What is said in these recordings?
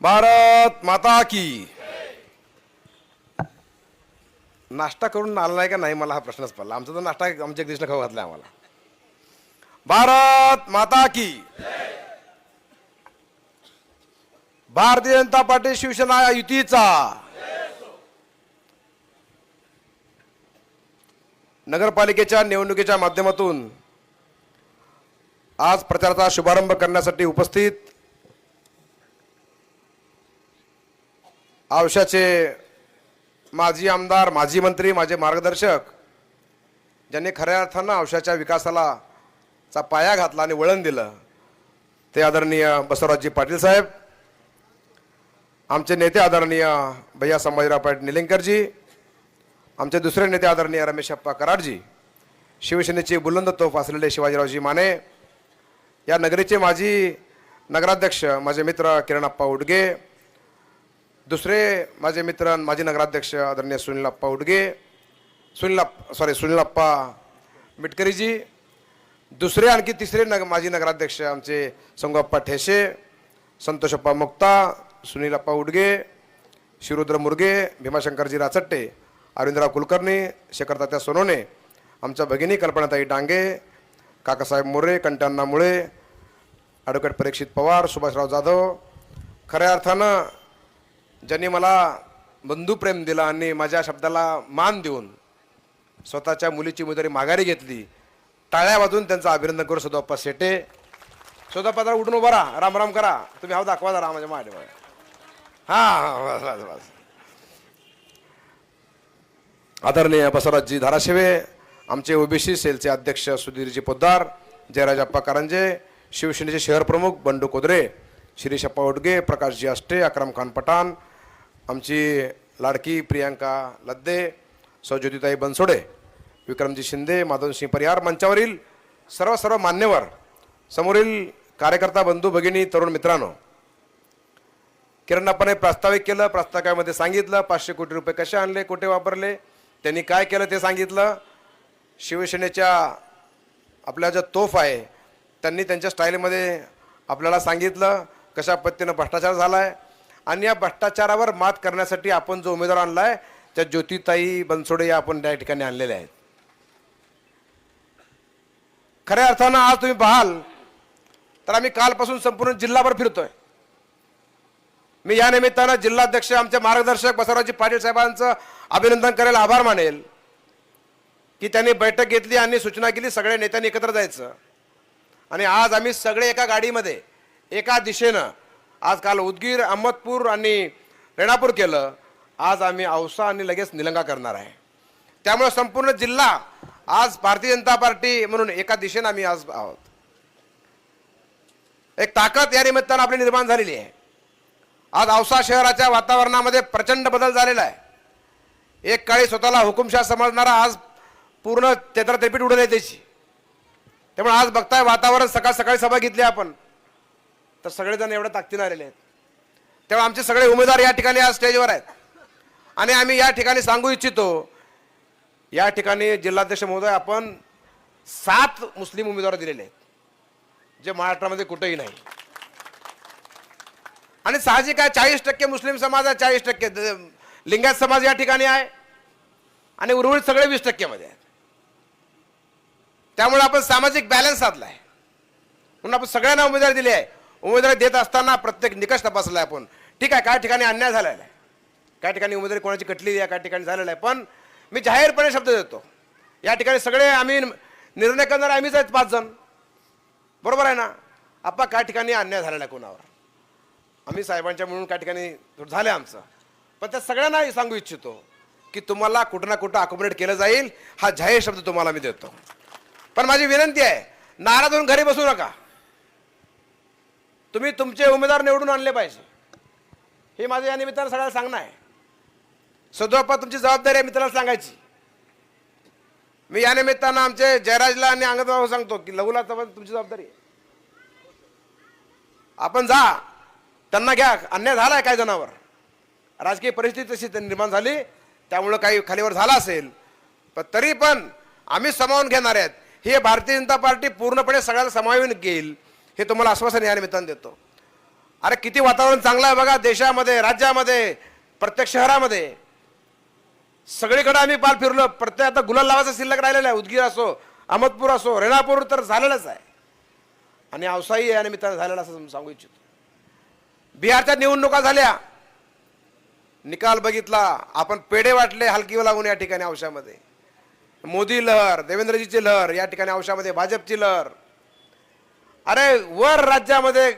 भारत माता की नाश्ता करून आला नाही का नाही मला हा प्रश्नच पडला. आमचा तर नाश्ता आमच्या कृष्ण खाऊ घातला आम्हाला. भारत माता की भारतीय जनता पार्टी शिवसेना युतीचा नगरपालिकेच्या निवडणुकीच्या माध्यमातून आज प्रचाराचा शुभारंभ करण्यासाठी उपस्थित आवशाचे माजी आमदार माजी मंत्री माझे मार्गदर्शक ज्यांनी खऱ्या अर्थानं आवशाच्या विकासाला चा पाया घातला आणि वळण दिलं ते आदरणीय बसवराजजी पाटील साहेब आमचे नेते आदरणीय भैया संभाजीराव पाटील निलंगकरजी आमचे दुसरे नेते आदरणीय रमेश अप्पा कराडजी शिवसेनेचे बुलंद तोफ असलेले शिवाजीरावजी माने या नगरीचे माजी नगराध्यक्ष माझे मित्र किरणप्पा उडगे दुसरे माझे मित्र माजी नगराध्यक्ष आदरणीय सुनीलप्पा उडगे सुनील सॉरी सुनीलप्पा मिटकरीजी दुसरे आणखी तिसरे नग माजी नगराध्यक्ष आमचे संगप्पा ठेसे संतोषप्पा मुक्ता सुनीलप्पा उडगे शिरुद्र मुरगे भीमाशंकरजी राचट्टे अरविंदराव कुलकर्णी शेखरतात्या सोनोने आमच्या भगिनी कल्पनाताई डांगे काकासाहेब मोरे कंटाण्णा मुळे ॲडव्होकेट परीक्षित पवार सुभाषराव जाधव खऱ्या अर्थानं ज्यांनी मला बंधुप्रेम दिला आणि माझ्या शब्दाला मान देऊन स्वतःच्या मुलीची मुदारी माघारी घेतली टाळ्या वाजून त्यांचं अभिनंदन करू सदोप्पा शेटे सदोप्पा जरा उठून उभा राहा राम राम करा. तुम्ही हाव दाखवा जरा माझ्या माडे हां हा बस बस बस. आदरणीय बसवराजजी धाराशिवे आमचे ओबीसी सेलचे अध्यक्ष सुधीरजी पोद्दार जयराजप्पा कारंजे शिवसेनेचे शहर प्रमुख बंडू कोदरे शिरीषप्पा उडगे प्रकाशजी आष्टे अक्रम खान पठाण आमची लाडकी प्रियांका लद्दे सौ ज्योतिताई बनसोडे विक्रमजी शिंदे माधवसिंह परिहार मंचावरील सर्व सर्व मान्यवर समोरील कार्यकर्ता बंधू भगिनी तरुण मित्रांनो किरणाप्पाने प्रास्ताविक केलं प्रास्ताविकामध्ये सांगितलं पाचशे कोटी रुपये कसे आणले कुठे वापरले त्यांनी काय केलं ते सांगितलं. शिवसेनेच्या आपल्या ज्या तोफ आहे त्यांनी त्यांच्या स्टाईलमध्ये आपल्याला सांगितलं कशा पद्धतीनं भ्रष्टाचार झाला आहे आणि या भ्रष्टाचारावर मात करण्यासाठी आपण जो उमेदवार आणला आहे त्या ज्योतिताई बनसोडे या आपण त्या ठिकाणी आणलेल्या आहेत. खऱ्या अर्थानं आज तुम्ही पाहाल तर आम्ही कालपासून संपूर्ण जिल्हाभर फिरतोय. मी या निमित्तानं जिल्हाध्यक्ष आमचे मार्गदर्शक बसवराजी पाटील साहेबांचं अभिनंदन करायला आभार मानेल की त्यांनी बैठक घेतली आणि सूचना केली सगळ्या नेत्यांनी एकत्र जायचं. आणि आज आम्ही सगळे एका गाडीमध्ये एका दिशेनं आज काल उदगीर अहमदपूर आणि रेणापूर केलं. आज आम्ही औसा आणि लगेच निलंगा करणार आहे. त्यामुळे संपूर्ण जिल्हा आज भारतीय जनता पार्टी म्हणून एका दिशेनं आम्ही आज आहोत. एक ताकद या निमित्तानं आपली निर्माण झालेली आहे. आज औसा शहराच्या वातावरणामध्ये प्रचंड बदल झालेला आहे. एक काळी स्वतःला हुकुमशाह समजणारा आज पूर्ण तेत्र तेपीट उडून आहे त्याची त्यामुळे आज बघताय वातावरण सकाळ सकाळी सभा घेतली आपण. तर सगळेजण एवढ्या ताकदीनं आलेले आहेत. तेव्हा आमचे सगळे उमेदवार या ठिकाणी आज स्टेजवर आहेत. आणि आम्ही या ठिकाणी सांगू इच्छितो या ठिकाणी जिल्हाध्यक्ष महोदय आपण सात मुस्लिम उमेदवार दिलेले आहेत जे महाराष्ट्रामध्ये कुठेही नाही. आणि साहजिक आहे चाळीस टक्के मुस्लिम समाज आहे चाळीस टक्के लिंगायत समाज या ठिकाणी आहे. आणि उर्वरित सगळे वीस टक्क्यामध्ये आहेत. त्यामुळे आपण सामाजिक बॅलन्स साधला आहे म्हणून आपण सगळ्यांना उमेदवारी दिली आहे. उमेदवारी देत असताना प्रत्येक निकष तपासला आहे आपण. ठीक आहे काय ठिकाणी अन्याय झालेला आहे काय ठिकाणी उमेदवारी कोणाची कटलेली आहे काय ठिकाणी झालेला आहे. पण मी जाहीरपणे शब्द देतो. या ठिकाणी सगळे आम्ही निर्णय करणारे आम्हीच आहेत पाच जण. बरोबर आहे ना? आप्पा काय ठिकाणी अन्याय झालेला आहे कोणावर. आम्ही साहेबांच्या म्हणून काय ठिकाणी झालं आमचं. पण त्या सगळ्यांना सांगू इच्छितो की तुम्हाला कुठं ना कुठं अकोमोडेट केलं जाईल हा जाहीर शब्द तुम्हाला मी देतो. पण माझी विनंती आहे नाराज होऊन घरी बसू नका. तुम्ही तुमचे उमेदवार निवडून आणले पाहिजे. हे माझं या निमित्तानं सगळ्याला सांगणं आहे. सदोपा तुमची जबाबदारी आहे मित्राला सांगायची. मी या निमित्तानं आमचे जयराजला आणि अंगदबाबू सांगतो की लघुला तर तुमची जबाबदारी आहे. आपण जा. त्यांना घ्या. अन्याय झालाय काय जणावर. राजकीय परिस्थिती तशी त्यांनी निर्माण झाली. त्यामुळं काही खालीवर झाला असेल. पण तरी पण आम्ही समावून घेणार आहेत. हे भारतीय जनता पार्टी पूर्णपणे सगळ्याला समावून घेईल. हे तुम्हाला आश्वासन या निमित्तानं देतो. अरे किती वातावरण चांगलं आहे बघा देशामध्ये राज्यामध्ये प्रत्येक शहरामध्ये. सगळीकडे आम्ही पाल फिरलो प्रत्येक आता गुलाल लावायचा शिल्लक राहिलेला आहे उदगीर असो अहमदपूर असो रेणापूर तर झालेलाच आहे. आणि अवसाही या निमित्तानं झालेला असं सांगू इच्छितो. बिहारच्या निवडणुका झाल्या. निकाल बघितला आपण पेढे वाटले हलकी लावून या ठिकाणी औषधामध्ये मोदी लहर देवेंद्रजीची लहर या ठिकाणी औषधामध्ये भाजपची लहर. अरे वर राज्यामध्ये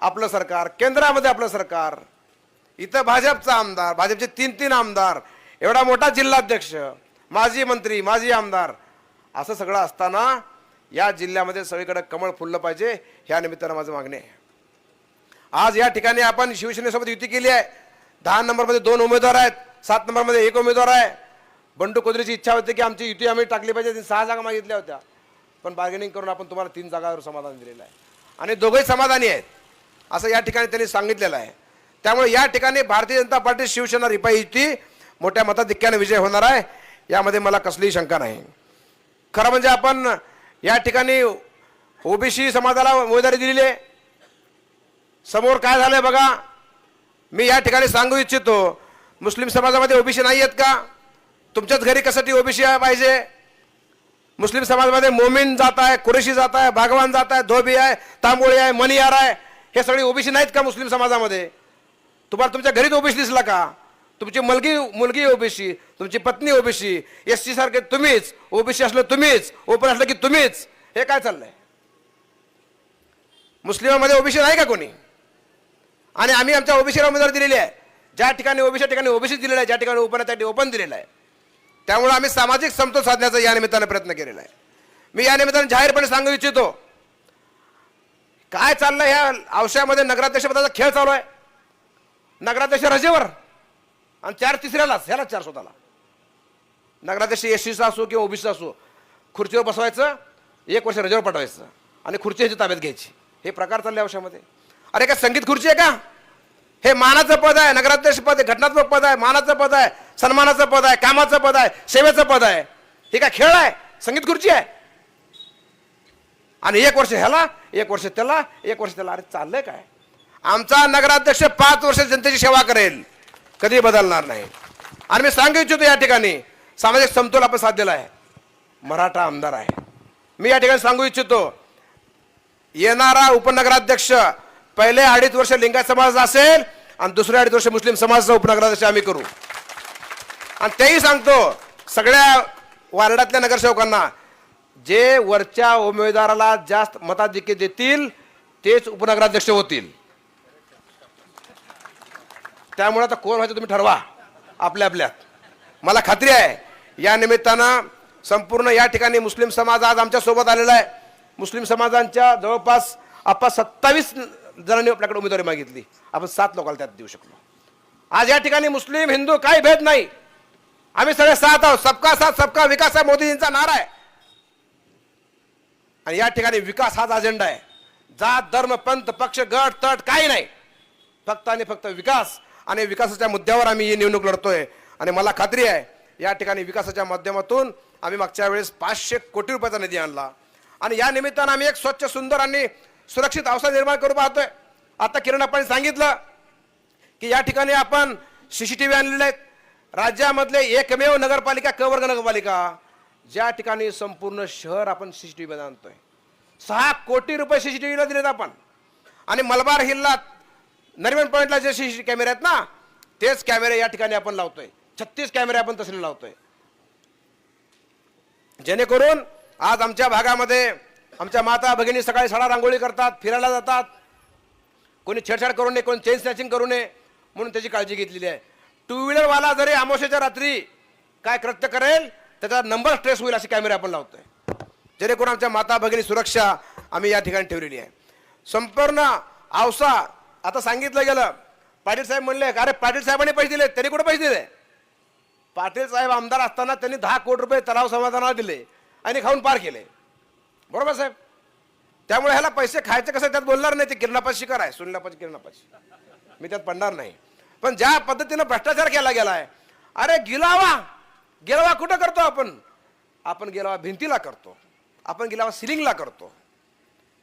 आपलं सरकार केंद्रामध्ये आपलं सरकार इथं भाजपचा आमदार भाजपचे तीन तीन आमदार एवढा मोठा जिल्हाध्यक्ष माजी मंत्री माजी आमदार असं सगळं असताना या जिल्ह्यामध्ये सगळीकडे कमळ फुललं पाहिजे ह्या निमित्तानं माझं मागणे आहे. आज या ठिकाणी आपण शिवसेनेसोबत युती केली आहे. दहा नंबरमध्ये दोन उमेदवार आहेत सात नंबरमध्ये एक उमेदवार आहे. बंडू कोदरीची इच्छा होती की आमची युती आम्ही टाकली पाहिजे सहा जागा मागितल्या होत्या. पण बार्गेनिंग करून आपण तुम्हाला तीन जागावर समाधान दिलेलं आहे. आणि दोघंही समाधानी आहेत असं या ठिकाणी त्यांनी सांगितलेलं आहे. त्यामुळे या ठिकाणी भारतीय जनता पार्टी शिवसेना रिपाई युती मोठ्या मताधिक्याने विजय होणार आहे. यामध्ये मला कसलीही शंका नाही. खरं म्हणजे आपण या ठिकाणी ओबीसी समाजाला उमेदवारी दिलेली आहे. समोर काय झालंय बघा. मी या ठिकाणी सांगू इच्छितो मुस्लिम समाजामध्ये ओबीसी नाही आहेत का? तुमच्याच घरी कशासाठी ओबीसी पाहिजे? मुस्लिम समाजामध्ये मोमीन जात आहे कुरेशी जात आहे भागवान जात आहे धोबी आहे तांबोळी आहे मनियार आहे हे सगळे ओबीसी नाहीत का मुस्लिम समाजामध्ये? तुम्हाला तुमच्या घरीच ओबीसी दिसला का? तुमची मुलगी मुलगी ओबीसी तुमची पत्नी ओबीसी एस सी सारखे तुम्हीच ओबीसी असलं तुम्हीच ओपन असलं की तुम्हीच हे काय चाललंय? मुस्लिमामध्ये ओबीसी नाही का कोणी? आणि आम्ही आमच्या ओबीसीला उमेदवारी दिलेली आहे. ज्या ठिकाणी ओबीसी ठिकाणी ओबीसी दिलेला आहे ज्या ठिकाणी ओपन आहे त्या ठिकाणी ओपन दिलेलं आहे. त्यामुळे आम्ही सामाजिक समतोल साधण्याचा या निमित्तानं प्रयत्न केलेला आहे. मी या निमित्तानं जाहीरपणे सांगू इच्छितो काय चाललंय ह्या औषधामध्ये नगराध्यक्षपदाचा खेळ चालू आहे. नगराध्यक्ष रजेवर आणि चार तिसऱ्यालाच ह्याला चार स्वतःला. नगराध्यक्ष एस सीचा असो किंवा ओबीसीचा असो खुर्चीवर बसवायचं एक वर्ष रजेवर पाठवायचं आणि खुर्ची ह्याची ताब्यात घ्यायची. हे प्रकार चालले औषधामध्ये. अरे काय संगीत खुर्ची आहे का? हे मानाचं पद आहे नगराध्यक्ष पद आहे घटनात्मक पद आहे मानाचं पद आहे. सन्मानाचं पद आहे कामाचं पद आहे सेवेचं पद आहे. हे काय खेळ आहे? संगीत खुर्ची आहे. आणि एक वर्ष ह्याला एक वर्ष त्याला एक वर्ष त्याला. अरे चाललंय काय? आमचा नगराध्यक्ष पाच वर्ष जनतेची सेवा करेल. कधी बदलणार नाही. आणि मी सांगू इच्छितो या ठिकाणी सामाजिक समतोल आपण साधलेला आहे. मराठा आमदार आहे. मी या ठिकाणी सांगू इच्छितो येणारा उपनगराध्यक्ष पहिले अडीच वर्ष लिंगायत समाज असेल आणि दुसऱ्या अडीच वर्ष मुस्लिम समाजाचा उपनगराध्यक्ष आम्ही करू. आणि तेही सांगतो सगळ्या वार्डातल्या नगरसेवकांना जे वरच्या उमेदवाराला जास्त मताधिक्य देतील तेच उपनगराध्यक्ष होतील. त्यामुळे आता कोण व्हायचं तुम्ही ठरवा आपल्या आपल्यात. मला खात्री आहे या निमित्तानं संपूर्ण या ठिकाणी मुस्लिम समाज आज आमच्यासोबत आलेला आहे. मुस्लिम समाजांच्या जवळपास आपण सत्तावीस जणांनी आपल्याकडे उमेदवारी मागितली. आपण सात लोकांना त्यात देऊ शकलो. आज या ठिकाणी मुस्लिम हिंदू काही भेद नाही. आम्ही सगळे साथ आहोत. सबका साथ सबका विकास आहे. मोदीजींचा नारा आहे. आणि या ठिकाणी विकास हाच अजेंडा आहे. जात धर्म पंथ पक्ष गट तट काही नाही. फक्त आणि फक्त विकास आणि विकासाच्या मुद्द्यावर आम्ही ही निवडणूक लढतोय. आणि मला खात्री आहे या ठिकाणी विकासाच्या माध्यमातून आम्ही मागच्या वेळेस पाचशे कोटी रुपयाचा निधी आणला. आणि या निमित्तानं आम्ही एक स्वच्छ सुंदर आणि सुरक्षित अवसर निर्माण करू पाहतोय. आता किरण आपण सांगितलं की या ठिकाणी आपण सी सी टी व्ही आणलेले आहेत. राज्यामधले एकमेव नगरपालिका कवर्ग नगरपालिका ज्या ठिकाणी संपूर्ण शहर आपण सी सी सीसीटीव्ही आणतोय. सहा कोटी रुपये सी सी टी व्हीला दिलेत आपण. आणि मलबार हिलला नरिमन पॉईंटला जे सी सी टी कॅमेरे आहेत ना तेच कॅमेरे या ठिकाणी आपण लावतोय. छत्तीस कॅमेरे आपण तसले लावतोय. जेणेकरून आज आमच्या भागामध्ये आमच्या माता भगिनी सकाळी सडा रांगोळी करतात फिरायला जातात. कोणी छेडछाड करू नये कोणी चेन स्नॅचिंग करू नये म्हणून त्याची काळजी घेतलेली आहे. टू व्हीलरवाला जरी अमावश्याच्या रात्री काय कृत्य करेल त्याचा नंबर स्ट्रेस होईल असे कॅमेरे आपण लावतोय. जेणेकरून आमच्या माता भगिनी सुरक्षा आम्ही या ठिकाणी ठेवलेली आहे. संपूर्ण आवसा आता सांगितलं गेलं. पाटील साहेब म्हणले अरे पाटील साहेबांनी पैसे दिले त्यांनी कुठे पैसे दिले? पाटील साहेब आमदार असताना त्यांनी दहा कोटी रुपये तलाव समाधानाला दिले आणि खाऊन पार केले. बरोबर साहेब? त्यामुळे ह्याला पैसे खायचे कसं? त्यात बोलणार नाही ते किरणापाशी कराय आहे. किरणापाशी. मी त्यात पडणार नाही. पण ज्या पद्धतीनं भ्रष्टाचार केला गेलाय अरे गिलावा गिलावा कुठं करतो आपण? आपण गिलावा भिंतीला करतो. आपण गिलावा सिलिंगला करतो.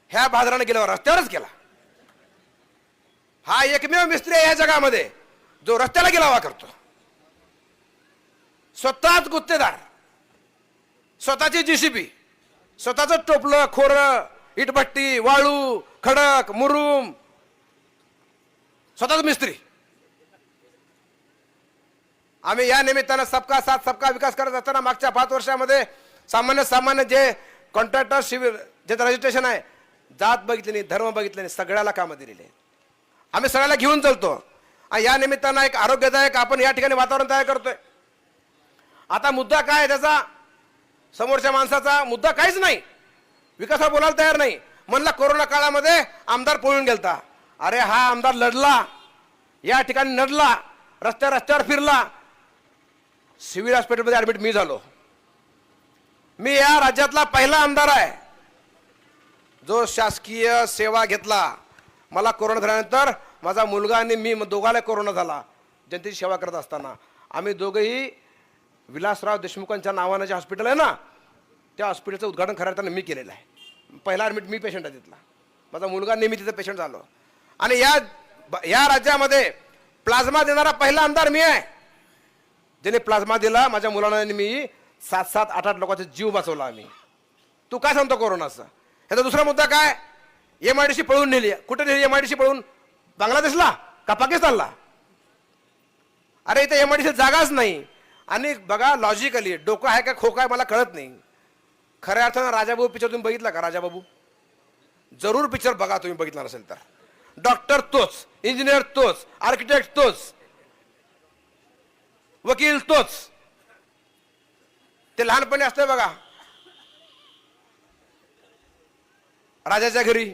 ह्या बाजाराने गेल्यावर रस्त्यावरच केला. हा एकमेव मिस्त्री आहे या जगामध्ये जो रस्त्याला गिलावा करतो. स्वतःच गुत्तेदार. स्वतःची जीसीबी स्वतःच टोपलं खोरं इटभट्टी वाळू खडक मुरुम. स्वतःच मिस्त्री. आम्ही या निमित्तानं सबका साथ सबका विकास करत असताना मागच्या पाच वर्षामध्ये सामान्य सामान्य जे कॉन्ट्रॅक्टर शिबिर जे रजिस्ट्रेशन आहे जात बघितली नाही धर्म बघितले नाही सगळ्याला कामं दिलेली आम्ही सगळ्याला घेऊन चालतो. आणि या निमित्तानं एक आरोग्यदायक आपण या ठिकाणी वातावरण तयार करतोय. आता मुद्दा काय आहे त्याचा? समोरच्या माणसाचा मुद्दा काहीच नाही. विकासावर बोलायला तयार नाही. म्हणला कोरोना काळामध्ये आमदार पळून गेलता. अरे हा आमदार लढला. या ठिकाणी लढला रस्त्या रस्त्यावर फिरला. सिव्हिल हॉस्पिटलमध्ये ॲडमिट मी झालो. मी या राज्यातला पहिला आमदार आहे. जो शासकीय सेवा घेतला. मला कोरोना झाल्यानंतर माझा मुलगा आणि मी दोघाला कोरोना झाला. जनतेची सेवा करत असताना. आम्ही दोघंही विलासराव देशमुखांच्या नावानं जे हॉस्पिटल आहे ना त्या हॉस्पिटलचं उद्घाटन खऱ्या अर्थानं मी केलेलं आहे. पहिला ॲडमिट मी पेशंट आहे तिथला. माझा मुलगा नेहमी तिथं पेशंट झालो. आणि या या राज्यामध्ये प्लाझ्मा देणारा पहिला आमदार मी आहे. ज्याने प्लाझ्मा दिला माझ्या मुलांना मी सात सात आठ आठ लोकांचा जीव वाचवला आम्ही. तू काय सांगतो कोरोनाचा? ह्याचा दुसरा मुद्दा काय? एम आय डी सी पळून नेली. कुठे नेली एम आय डी सी पळून? बांगलादेशला का पाकिस्तानला? अरे इथे एम आय डी सी जागाच नाही. आणि बघा लॉजिकली डोकं आहे का खोका आहे मला कळत नाही. खऱ्या अर्थानं राजाबाबू पिक्चर तुम्ही बघितला का राजाबाबू? जरूर पिक्चर बघा तुम्ही बघितला नसेल तर. डॉक्टर तोच इंजिनियर तोच आर्किटेक्ट तोच. वकील तोच. ते लहानपणी असतंय बघा. राजाच्या घरी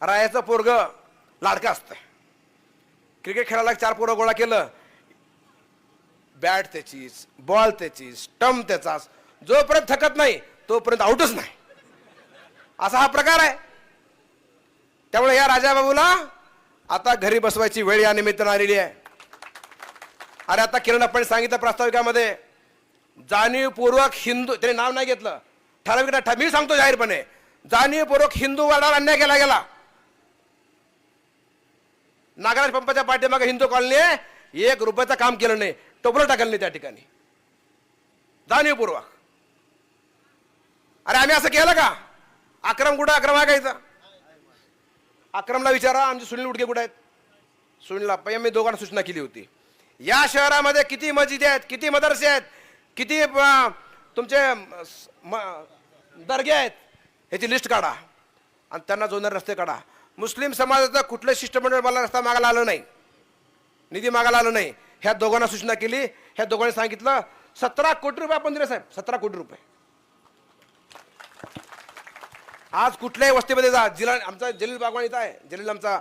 राजाचं पोरग लाडकं असतंय. क्रिकेट खेळायला चार पोरं गोळा केलं. बॅट त्याचीच बॉल त्याची स्टंप त्याचाच. जोपर्यंत थकत नाही तोपर्यंत आउटच नाही. असा हा प्रकार आहे. त्यामुळे या राजाबाबूला आता घरी बसवायची वेळ या निमित्तानं आलेली आहे. अरे आता किरण आपण सांगितलं प्रास्ताविकामध्ये जाणीवपूर्वक हिंदू त्याने नाव नाही घेतलं. ठराविक मी सांगतो जाहीरपणे. जाणीवपूर्वक हिंदू वर्णावर अन्याय केला गेला. नागराज पंपाच्या पाठीमागे हिंदू कॉलनी एक रुपयाचं काम केलं नाही. टोपलं टाकलं नाही त्या ठिकाणी. जाणीवपूर्वक. अरे आम्ही असं केलं का? अक्रम कुठं? अक्रम ऐकायचा आक्रमला अक्रमला विचारा. आमचे सुनील उडके कुठे आहेत? सुनील अप्पा मी दोघांना सूचना केली होती. या शहरामध्ये किती मस्जिद आहेत किती मदरसे आहेत किती तुमचे म- दर्गे आहेत ह्याची लिस्ट काढा. आणि त्यांना जोडणारे रस्ते काढा. मुस्लिम समाजाचं कुठलं शिष्टमंडळ मला रस्ता मागायला आलं नाही. निधी मागायला आलं नाही. ह्या दोघांना सूचना केली. ह्या दोघांनी सांगितलं सतरा कोटी रुपये आपण दिले साहेब. सतरा कोटी रुपये. आज कुठल्याही वस्तीमध्ये जा. जिला आमचा जलील बागवान इथं आहे. जलील आमचा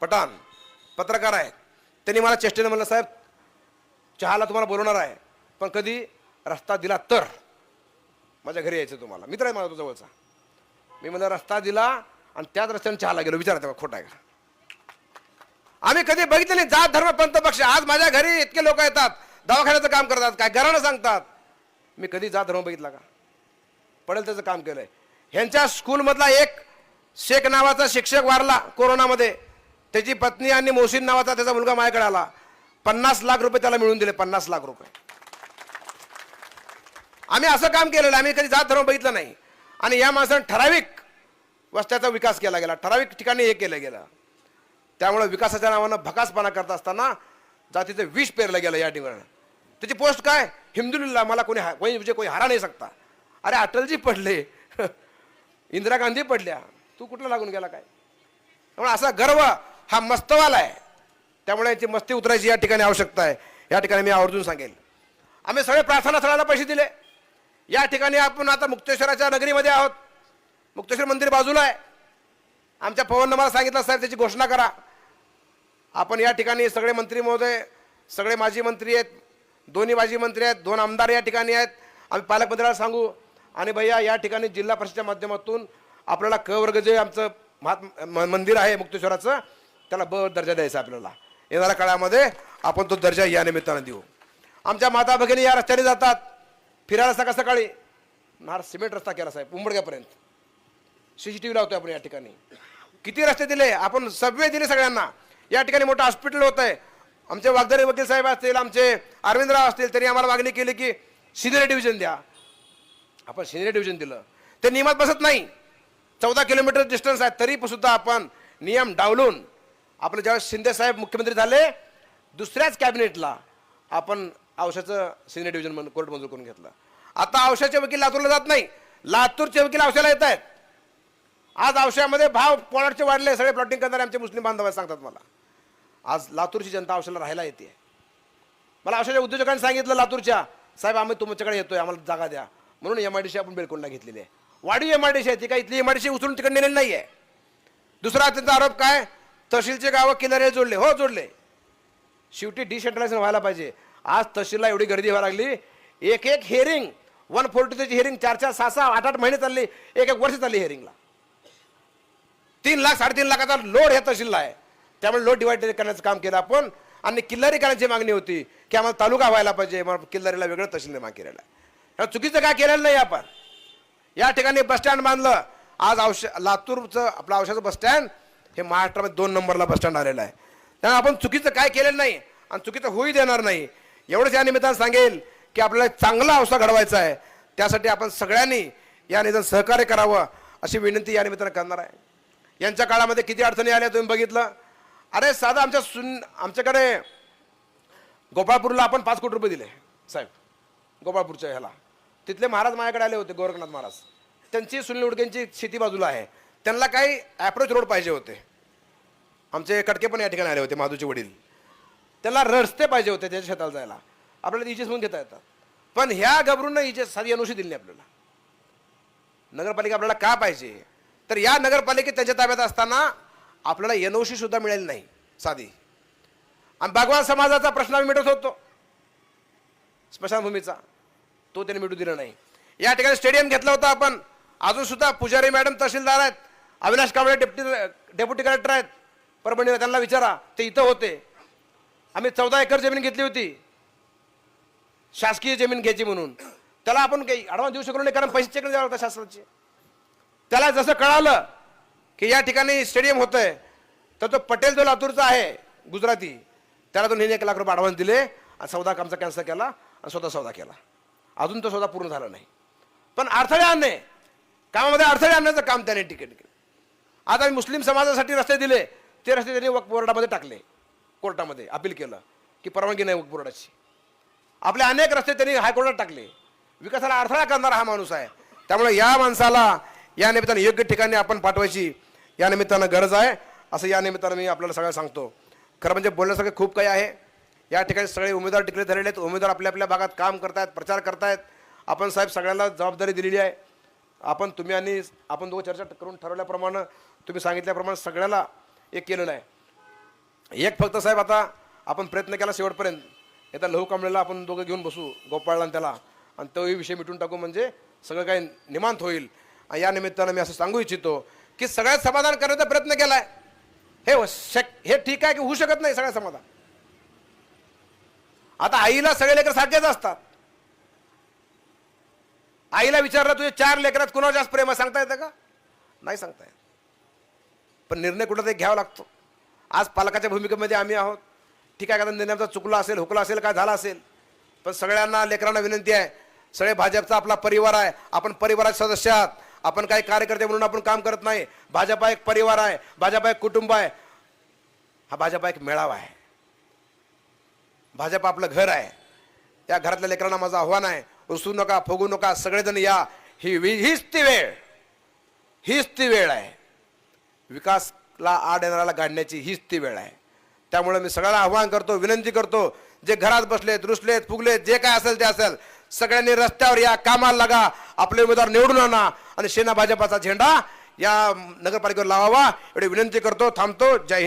पठाण. पत्रकार आहे त्यांनी मला चेष्टेने म्हणलं साहेब चहाला तुम्हाला बोलवणार आहे पण कधी रस्ता दिला तर माझ्या घरी यायचं तुम्हाला. मित्र आहे माझा तो जवळचा. मी म्हणलं रस्ता दिला आणि त्याच रस्त्याने चहाला गेलो. विचारा तेव्हा खोटा आहे का? आम्ही कधी बघितलं नाही. जात धर्म पंथ पक्ष. आज माझ्या घरी इतके लोक येतात दवाखान्याचं काम करतात काय घरानं सांगतात. मी कधी जात धर्म बघितला का? पडेल त्याचं काम केलंय. ह्यांच्या स्कूलमधला एक शेख नावाचा शिक्षक वारला कोरोनामध्ये. त्याची पत्नी आणि मोहसिन नावाचा त्याचा मुलगा माझ्याकडे आला. पन्नास लाख रुपये त्याला मिळून दिले पन्नास लाख रुपये. आम्ही असं काम केलेलं आम्ही कधी जात धर्म बघितलं नाही. आणि या माणसानं ठराविक वस्त्याचा विकास केला गेला ठराविक ठिकाणी हे केलं गेलं. त्यामुळे विकासाच्या नावानं भकासपणा करत असताना जातीचं विष पेरलं गेलं या ठिकाणी. त्याची पोस्ट काय? हिंदुलीला मला कोणी हा- कोणी म्हणजे कोणी हारा नाही सकता अरे अटलजी पडले. इंदिरा गांधी पडल्या. तू कुठला लागून गेला काय? त्यामुळे असा गर्व हा मस्तवाला आहे. त्यामुळे याची मस्ती उतरायची या ठिकाणी आवश्यकता आहे. या ठिकाणी मी आवर्जून सांगेल. आम्ही सगळे प्रार्थना स्थळाला पैसे दिले. या ठिकाणी आपण आता मुक्तेश्वराच्या नगरीमध्ये आहोत. मुक्तेश्वर मंदिर बाजूला आहे. आमच्या पवननं मला सांगितलं साहेब त्याची घोषणा करा. आपण या ठिकाणी सगळे मंत्री महोदय सगळे माजी मंत्री आहेत दोन्ही माजी मंत्री आहेत दोन आमदार या ठिकाणी आहेत. आम्ही पालकमंत्र्याला सांगू. आणि भैया या ठिकाणी जिल्हा परिषदेच्या माध्यमातून आपल्याला क वर्ग जे आमचं महात्मा म- मंदिर आहे मुक्तेश्वराचं. त्याला ब दर्जा द्यायचा आपल्याला. येणाऱ्या काळामध्ये आपण तो दर्जा या निमित्तानं देऊ. आमच्या माता भगिनी या रस्त्याने जातात. फिरायला सकाळ सकाळी नार सिमेंट रस्ता केला साहेब उंबडग्यापर्यंत सी सी टी व्ही लावतोय आपण या ठिकाणी. किती रस्ते दिले? आपण सबवे दिले सगळ्यांना. या ठिकाणी मोठं हॉस्पिटल होत आहे आमचे वागदरे वकील साहेब असतील आमचे अरविंदराव असतील त्यांनी आम्हाला मागणी केली की सिनियर डिव्हिजन द्या. आपण सिनियर डिव्हिजन दिलं. ते नियमात बसत नाही. चौदा किलोमीटर डिस्टन्स आहे तरी सुद्धा आपण नियम डावलून आपलं ज्यावेळेस शिंदे साहेब मुख्यमंत्री झाले दुसऱ्याच कॅबिनेटला आपण औषधाचं सिनियर डिव्हिजन म्हणून कोर्ट मंजूर करून घेतलं. आता औषधाचे वकील लातूरला जात नाही. लातूरचे वकील औषधाला येत आहेत आज औषधामध्ये भाव पोळाटचे वाढले सगळे प्लॉटिंग करणारे आमचे मुस्लिम बांधव सांगतात मला. आज लातूरची जनता औषधाला राहायला येते. मला औषधाच्या उद्योजकांनी सांगितलं लातूरच्या साहेब आम्ही तुमच्याकडे येतोय आम्हाला जागा द्या. म्हणून एम आय डी सी आपण बेलकोंडला घेतलेली आहे. वाढीव एम आय डी सी आहे ती काय इथली एम आय डी सी उचलून तिकडे नेलेली नाही आहे दुसरा त्यांचा आरोप काय? तहसीलचे गावं किनारे जोडले. हो जोडले. शेवटी डिसेंट्रलायझेशन व्हायला पाहिजे. आज तहसीलला एवढी गर्दी व्हायला लागली. एक एक हेअरिंग वन फोर्टीची हेअरिंग चार चार सहा सहा आठ आठ महिने चालली. एक एक वर्ष चालली हेअरिंगला तीन लाख साडेतीन लाखाचा लोड ह्या तहसीलला आहे. त्यामुळे लोड डिवाइड करण्याचं काम केलं आपण. आणि किल्लारी करण्याची मागणी होती की आम्हाला तालुका व्हायला पाहिजे मग किल्लारीला वेगळं तहसील निर्माण केलेलं आहे. चुकीचं काय केलेलं नाही आपण. या ठिकाणी बसस्टँड बांधलं. आज औष लातूरचं आपलं औषधाचं बसस्टँड हे महाराष्ट्रामध्ये दोन नंबरला बसस्टँड आलेलं आहे. त्यामुळे आपण चुकीचं काय केलेलं नाही आणि चुकीचं होई देणार नाही. एवढंच या निमित्तानं सांगेल की आपल्याला चांगला औषध घडवायचा आहे. त्यासाठी आपण सगळ्यांनी या निदान सहकार्य करावं अशी विनंती या निमित्तानं करणार आहे. यांच्या काळामध्ये किती अडचणी आल्या तुम्ही बघितलं? अरे साधा आमच्या सुन आमच्याकडे गोपाळपूरला आपण पाच कोटी रुपये दिले साहेब. गोपाळपूरच्या ह्याला. तिथले महाराज माझ्याकडे आले होते गोरखनाथ महाराज. त्यांची सुनील उडकेंची शेती बाजूला आहे. त्यांना काही ॲप्रोच रोड पाहिजे होते. आमचे कटके पण या ठिकाणी आले होते माधूचे वडील. त्यांना रस्ते पाहिजे होते त्याच्या शेताला जायला. आपल्याला इजेस म्हणून घेता येतात. पण ह्या घबरून इजेस साधी अनुषी दिली आपल्याला. नगरपालिका आपल्याला का पाहिजे? तर या नगरपालिकेत त्यांच्या ताब्यात असताना आपल्याला एनओशी सुद्धा मिळेल नाही साधी. आणि भगवान समाजाचा प्रश्न आम्ही मिटवत होतो. स्मशानभूमीचा. तो त्यांनी मिटू दिला नाही. या ठिकाणी स्टेडियम घेतला होता आपण. अजून सुद्धा पुजारी मॅडम तहसीलदार आहेत. Avinash Kamble deputy deputy collector आहेत. परभणीला त्यांना विचारा. ते इथं होते. आम्ही चौदा एकर जमीन घेतली होती. शासकीय जमीन घ्यायची म्हणून. त्याला आपण काही ॲडव्हान्स देऊ शकलो नाही कारण पैसे चेक द्यावं होता शासनाचे. त्याला जसं कळालं की या ठिकाणी स्टेडियम होतंय तर तो पटेल जो लातूरचा आहे गुजराती त्याला दोन एक लाख रुपये ॲडव्हान्स दिले आणि सौदा कामचा कॅन्सल केला आणि स्वतः सौदा केला. अजून तो सौदा पूर्ण झाला नाही. पण अडथळे आणणे कामामध्ये अडथळे आणण्याचं काम त्याने तिकीट केलं. आता आम्ही मुस्लिम समाजासाठी रस्ते दिले ते रस्ते त्यांनी वक्फ बोर्डामध्ये टाकले कोर्टामध्ये अपील केलं की परवानगी नाही वक्फ बोर्डाची. आपले अनेक रस्ते त्यांनी हायकोर्टात टाकले. विकासाला अडथळा करणारा हा माणूस आहे. त्यामुळे या माणसाला या निमित्तानं योग्य ठिकाणी आपण पाठवायची या निमित्तानं गरज आहे. असं या निमित्तानं मी आपल्याला सगळं सांगतो. खरं म्हणजे बोलण्यासारखं खूप काही आहे. या ठिकाणी सगळे उमेदवार डिक्लेअर झालेले आहेत. उमेदवार आपल्या आपल्या भागात काम करतायत प्रचार करतायत. आपण साहेब सगळ्यांना जबाबदारी दिलेली आहे. आपण तुम्ही आणि आपण दोघं चर्चा करून ठरवल्याप्रमाणे तुम्ही सांगितल्याप्रमाणे सगळ्याला एक केलेलं आहे. एक फक्त साहेब आता आपण प्रयत्न केला शेवटपर्यंत. येत्या लहू कांबळेला आपण दोघं घेऊन बसू गोपाळला आणि त्याला. आणि तोही विषय मिटून टाकू म्हणजे सगळं काही निमांत होईल. आणि या निमित्तानं मी असं सांगू इच्छितो की सगळ्यात समाधान करण्याचा प्रयत्न केला आहे हे हो, शक हे ठीक आहे की होऊ शकत नाही सगळ्या समाधान? आता आईला सगळे लेकर सारखेच असतात. आईला विचारलं तुझे चार लेकरात कुणावर जास्त प्रेम आहे? सांगता येतं का? नाही सांगता येत. पण निर्णय कुठं तरी घ्यावा लागतो. आज पालकाच्या भूमिकेमध्ये आम्ही आहोत. ठीक आहे का? निर्णय आमचा चुकला असेल हुकला असेल काय झाला असेल? पण सगळ्यांना लेकरांना विनंती आहे. सगळे भाजपचा आपला परिवार आहे. आपण परिवाराचे सदस्य आहात. आपण काही कार्यकर्ते म्हणून आपण काम करत नाही. भाजप एक परिवार आहे. भाजप एक कुटुंब आहे. हा भाजप एक मेळावा आहे. भाजप आपलं घर आहे. या घरातल्या लेकरांना माझं आव्हान आहे. उसू नका फुगू नका. सगळेजण या. ही हीच ती वेळ. हीच ती वेळ आहे. विकासला आड येणाऱ्याला गाडण्याची हीच ती वेळ आहे. त्यामुळे मी सगळ्याला आव्हान करतो विनंती करतो जे घरात बसलेत रुसलेत फुगलेत जे काय असेल ते असेल सगळ्यांनी रस्त्यावर या कामाला लागा आपले उमेदवार निवडून आणा आणि सेना भाजपाचा झेंडा या नगरपालिकेवर लावावा. एवढी विनंती करतो थांबतो. जय हिंद.